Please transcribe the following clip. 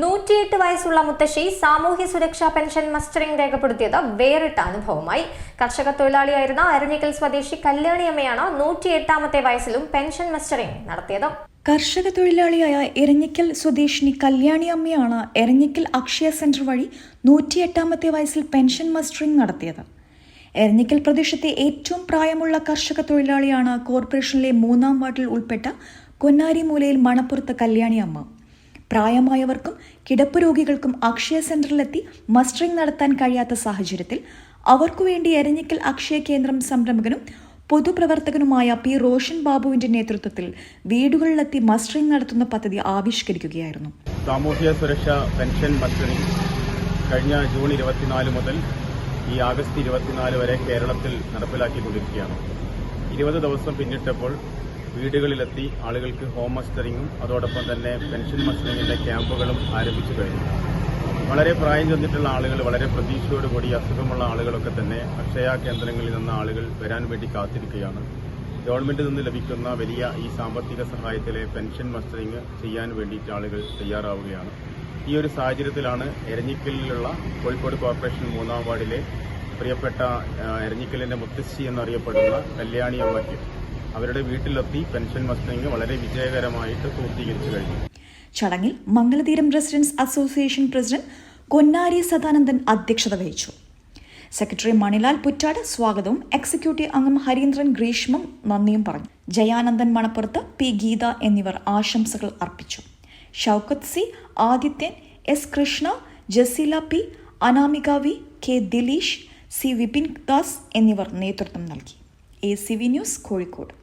നൂറ്റിയെട്ട് വയസ്സുള്ള മുത്തശ്ശി സാമൂഹ്യ സുരക്ഷാ പെൻഷൻ മസ്റ്ററിംഗ് രേഖപ്പെടുത്തിയത് വേറിട്ട അനുഭവമായി. കർഷക തൊഴിലാളിയായിരുന്ന അരഞ്ഞിക്കൽ സ്വദേശി കല്യാണിയമ്മയാണ് നൂറ്റിയെട്ടാമത്തെ വയസ്സിലും പെൻഷൻ മസ്റ്ററിംഗ് നടത്തിയത്. കർഷക തൊഴിലാളിയായ എരഞ്ഞിക്കൽ സ്വദേശിനി കല്യാണി അമ്മയാണ് എരഞ്ഞിക്കൽ അക്ഷയ സെന്റർ വഴി നൂറ്റിയെട്ടാമത്തെ വയസ്സിൽ പെൻഷൻ മസ്റ്ററിംഗ് നടത്തിയത്. എരഞ്ഞിക്കൽ പ്രദേശത്തെ ഏറ്റവും പ്രായമുള്ള കർഷക തൊഴിലാളിയാണ് കോർപ്പറേഷനിലെ മൂന്നാം വാർഡിൽ ഉൾപ്പെട്ട കൊന്നാരി മൂലയിൽ മണപ്പുറത്ത് കല്യാണി അമ്മ. പ്രായമായവർക്കും കിടപ്പ് രോഗികൾക്കും അക്ഷയ സെന്ററിലെത്തി മസ്റ്ററിംഗ് നടത്താൻ കഴിയാത്ത സാഹചര്യത്തിൽ അവർക്കു വേണ്ടി എരഞ്ഞിക്കൽ അക്ഷയ കേന്ദ്രം സംരംഭകനും പൊതുപ്രവർത്തകനുമായ പി റോഷൻ ബാബുവിന്റെ നേതൃത്വത്തിൽ വീടുകളിലെത്തി മസ്റ്ററിംഗ് നടത്തുന്ന പദ്ധതി ആവിഷ്കരിക്കുകയായിരുന്നു. സാമൂഹ്യ സുരക്ഷ പെൻഷൻ മസ്റ്ററിംഗ് കഴിഞ്ഞ ജൂൺ ഇരുപത്തിനാല് മുതൽ ഈ ആഗസ്റ്റ് ഇരുപത്തിനാല് വരെ കേരളത്തിൽ നടപ്പിലാക്കിക്കൊണ്ടിരിക്കുകയാണ്. ഇരുപത് ദിവസം പിന്നിട്ടപ്പോൾ വീടുകളിലെത്തി ആളുകൾക്ക് ഹോം മസ്റ്ററിങ്ങും അതോടൊപ്പം തന്നെ പെൻഷൻ മസ്റ്ററിങ്ങിന്റെ ക്യാമ്പുകളും ആരംഭിച്ചു കഴിഞ്ഞു. വളരെ പ്രായം ചെന്നിട്ടുള്ള ആളുകൾ വളരെ പ്രതീക്ഷയോടുകൂടി അസുഖമുള്ള ആളുകളൊക്കെ തന്നെ അക്ഷയ കേന്ദ്രങ്ങളിൽ നിന്ന് ആളുകൾ വരാൻ വേണ്ടി കാത്തിരിക്കുകയാണ്. ഗവൺമെന്റിൽ നിന്ന് ലഭിക്കുന്ന വലിയ ഈ സാമ്പത്തിക സഹായത്തിലെ പെൻഷൻ മസ്റ്ററിങ് ചെയ്യാൻ വേണ്ടിയിട്ട് ആളുകൾ തയ്യാറാവുകയാണ്. ഈ ഒരു സാഹചര്യത്തിലാണ് എരഞ്ഞിക്കലിലുള്ള കോഴിക്കോട് കോർപ്പറേഷൻ മൂന്നാം വാർഡിലെ പ്രിയപ്പെട്ട എരഞ്ഞിക്കലിന്റെ മുത്തശ്ശി എന്നറിയപ്പെടുന്ന കല്യാണി അമ്മയ്ക്ക് അവരുടെ വീട്ടിലെത്തി പെൻഷൻ മസ്റ്ററിംഗ് വളരെ വിജയകരമായിട്ട് പൂർത്തീകരിച്ചു കഴിഞ്ഞു. ചടങ്ങിൽ Mangalatheeram residents association president Konnari Sadanandan അധ്യക്ഷത വഹിച്ചു. സെക്രട്ടറി മണിലാൽ പുറ്റാട് സ്വാഗതവും എക്സിക്യൂട്ടീവ് അംഗം ഹരീന്ദ്രൻ ഗ്രീഷ്മം നന്ദിയും പറഞ്ഞു. ജയാനന്ദൻ മണപ്പുറത്ത് പി ഗീത എന്നിവർ ആശംസകൾ അർപ്പിച്ചു. Shoukath C Adithyan S Krishna Jaseela P Anamika V K Dileesh C Vipin Das എന്നിവർ നേതൃത്വം നൽകി. A C V news Kozhikode.